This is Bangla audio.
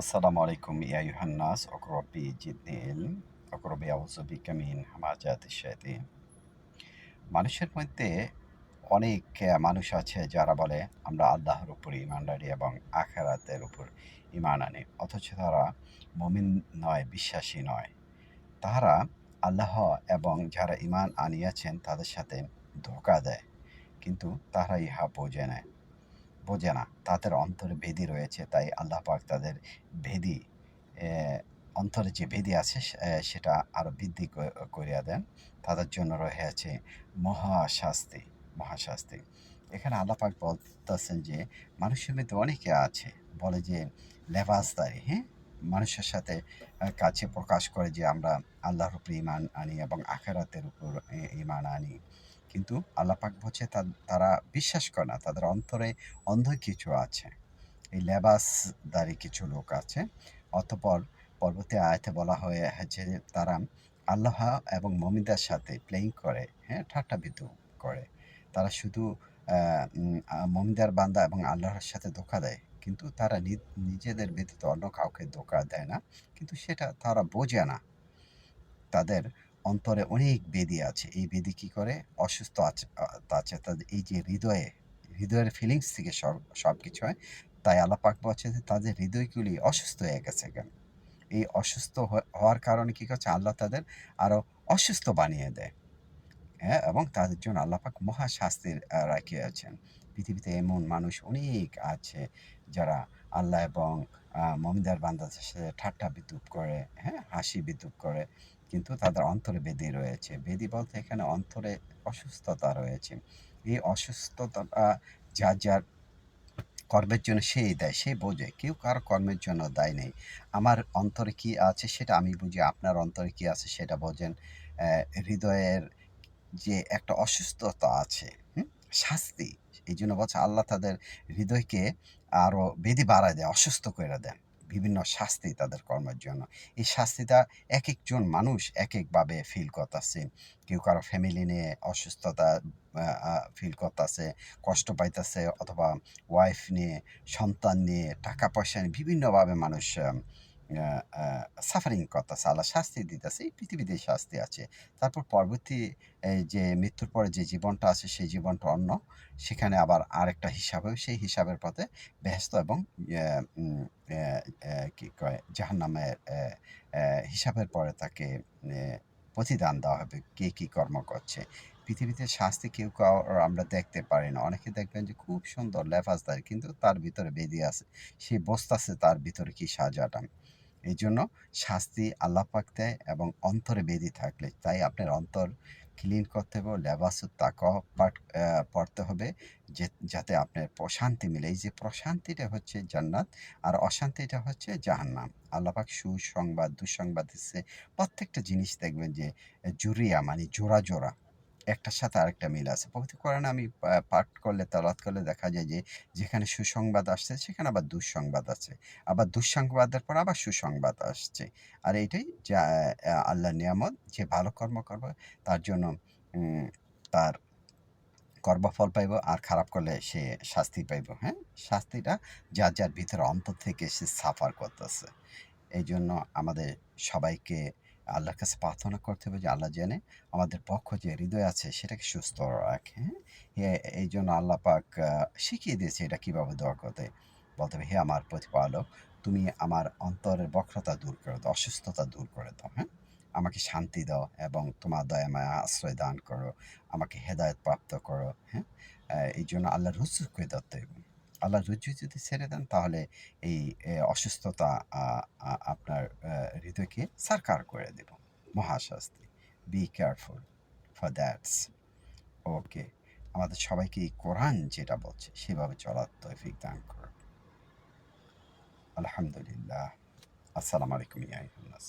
আসসালামু আলাইকুম ইয়া ইউহান্নাস অকরবি জিদনিল অকরবি আউজবি কামিন হামাজাত শায়াতিন মানুষের মধ্যে অনেক মানুষ আছে যারা বলে, আমরা আল্লাহর উপর ইমান আনি এবং আখেরাতের উপর ইমান আনি। অথচ তারা মমিন নয়, বিশ্বাসী নয়। তাহারা আল্লাহ এবং যারা ইমান আনিয়াছেন তাদের সাথে ধোকা দেয়। কিন্তু তারা ইহা বোঝে না বোঝে না, তাদের অন্তরে ভেদি রয়েছে, তাই আল্লাহ পাক তাদের ভেদি অন্তরে যে ভেদি আছে সেটা আরও বৃদ্ধি করিয়া দেন। তাদের জন্য রয়েছে মহাশাস্তি মহাশাস্তি। এখানে আল্লাহ পাক বলতেছেন যে, মানুষের মধ্যে অনেকে আছে, বলে যে লেবাসদারি হ্যাঁ? মানুষের সাথে কাছে প্রকাশ করে যে আমরা আল্লাহর উপর ইমান আনি এবং আখেরাতের উপর ইমান আনি। কিন্তু আল্লাহ পাক বলছে তারা বিশ্বাস করে না, তাদের অন্তরে অন্ধ কিছু আছে। এই লেবাসদারি কিছু লোক আছে। অতপর পরবর্তী আয়তে বলা হয়েছে যে তারা আল্লাহ এবং মমিদার সাথে প্লেইং করে হ্যাঁ ঠাট্টা বিদ্রু করে। তারা শুধু মমিনদের বান্দা এবং আল্লাহর সাথে ধোকা দেয়। কিন্তু তারা নিজেদের ব্যতীত অন্য কাউকে ধোকা দেয় না। কিন্তু সেটা তারা বোঝে না। তাদের অন্তরে অনেক বেদি আছে। এই বেদি কি করে? অসুস্থ আছে আছে। তাদের এই যে হৃদয়ে, হৃদয়ের ফিলিংস থেকে সব সব কিছু হয়। তাই আলাপাক পাক বলছে যে, তাদের হৃদয়গুলি অসুস্থ হয়ে গেছে কেন এই অসুস্থ হওয়ার কারণে কী করছে? আল্লাহ তাদের আরও অসুস্থ বানিয়ে দেয়। হ্যাঁ এবং তাদের জন্য আল্লাহ পাক মহা শাস্তির আহ, রাখিয়াছেন পৃথিবীতে এমন মানুষ অনেক আছে যারা আল্লাহ এবং মমিদার বান্দাদের সাথে ঠাট্টা বিদ্রুপ করে হ্যাঁ হাসি বিদ্রুপ করে কিন্তু তাদের অন্তরে বেদি রয়েছে। বেদি বলতে এখানে অন্তরে অসুস্থতা রয়েছে। এই অসুস্থতাটা যা যার কর্মের জন্য সেই দেয় সে বোঝে কেউ কারও কর্মের জন্য দায় নেই। আমার অন্তরে কি আছে সেটা আমি বুঝি আপনার অন্তরে কি আছে সেটা বোঝেন। হৃদয়ের যে একটা অসুস্থতা আছে শাস্তি। এই জন্য বলছে আল্লাহ তাদের হৃদয়কে আরও বেদি বাড়ায় দেয়, অসুস্থ করে দেন। বিভিন্ন শাস্তি তাদের কর্মের জন্য। এই শাস্তিটা এক একজন মানুষ এক একভাবে ফিল করতেছে। কেউ কারও ফ্যামিলি নিয়ে অসুস্থতা ফিল করতেছে, কষ্ট পাইতেছে অথবা ওয়াইফ নিয়ে, সন্তান নিয়ে, টাকা পয়সা নিয়ে, বিভিন্নভাবে মানুষ সাফারিং করতেছে, আল্লাহ শাস্তি দিতেছে, এই পৃথিবীতে শাস্তি আছে। তারপর পরবর্তী যে মৃত্যুর পরে যে জীবনটা আছে, সেই জীবনটা অন্য। সেখানে আবার আরেকটা হিসাবে সেই হিসাবের পথে ব্যস্ত এবং কি কয়, জাহান্নামের হিসাবের পরে তাকে প্রতিদান দেওয়া হবে, কে কি কর্ম করছে। পৃথিবীতে শাস্তি কেউ কাউ আমরা দেখতে পারি না। অনেকে দেখবেন যে খুব সুন্দর, লেফাজদার, কিন্তু তার ভিতরে বেদি আছে। সে বসতাছে, তার ভিতরে কি সাজাটা। এই জন্য শাস্তি আল্লাহ পাক দেয় এবং অন্তরে বেদি থাকলে। তাই আপনার অন্তর ক্লিন করতে হবে, লেবাস তাক পাঠ পড়তে হবে, যে, যাতে আপনার প্রশান্তি মিলে। এই যে প্রশান্তিটা হচ্ছে জান্নাত আর অশান্তিটা হচ্ছে জাহান্নাম। আল্লাহ পাক সুসংবাদ, দুঃসংবাদ দিচ্ছে। প্রত্যেকটা জিনিস দেখবেন যে, জুরিয়া মানে জোড়া জোড়া। একটার সাথে আরেকটা মিল আছে। পবিত্র কোরআনে আমি পাঠ করলে তালাত করলে দেখা যায় যে, যেখানে সুসংবাদ আসছে, সেখানে আবার দুঃসংবাদ আছে। আবার দুঃসংবাদের পর আবার সুসংবাদ আসছে। আর এইটাই যা আল্লাহ নিয়ামত, যে ভালো কর্ম করবে, তার জন্য তার কর্মফল পাইব, আর খারাপ করলে সে শাস্তি পাইব হ্যাঁ? শাস্তিটা যার যার ভিতরে অন্তর থেকে সে সাফার করতেছে। এই জন্য আমাদের সবাইকে আল্লাহর কাছে প্রার্থনা করতে হবে যে আল্লাহ জেনে আমাদের পক্ষ যে হৃদয় আছে সেটাকে সুস্থ রাখে হ্যাঁ? এই জন্য আল্লাহ পাক শিখিয়ে দিয়েছে এটা কীভাবে দোয়া করতে। বলতে হবে, হে আমার প্রতিপালক, তুমি আমার অন্তরের বক্রতা দূর করে দাও, অসুস্থতা দূর করে দাও হ্যাঁ? আমাকে শান্তি দাও এবং তোমার দয়া মায়া আশ্রয় দান করো, আমাকে হেদায়ত প্রাপ্ত করো হ্যাঁ? এই জন্য আল্লাহ রুজু করে দত্ত আল্লাহ রুজু যদি ছেড়ে দেন, তাহলে এই অসুস্থতা আপনার হৃদয়কে সারকার করে দেব। মহাশাস্তি। Be careful for that's okay আমাদের সবাইকে এই কোরআন যেটা বলছে, সেভাবে চলার তৌফিক দান করুন। আলহামদুলিল্লাহ। আসসালামু আলাইকুম, ইয়া আইয়ুহান নাস।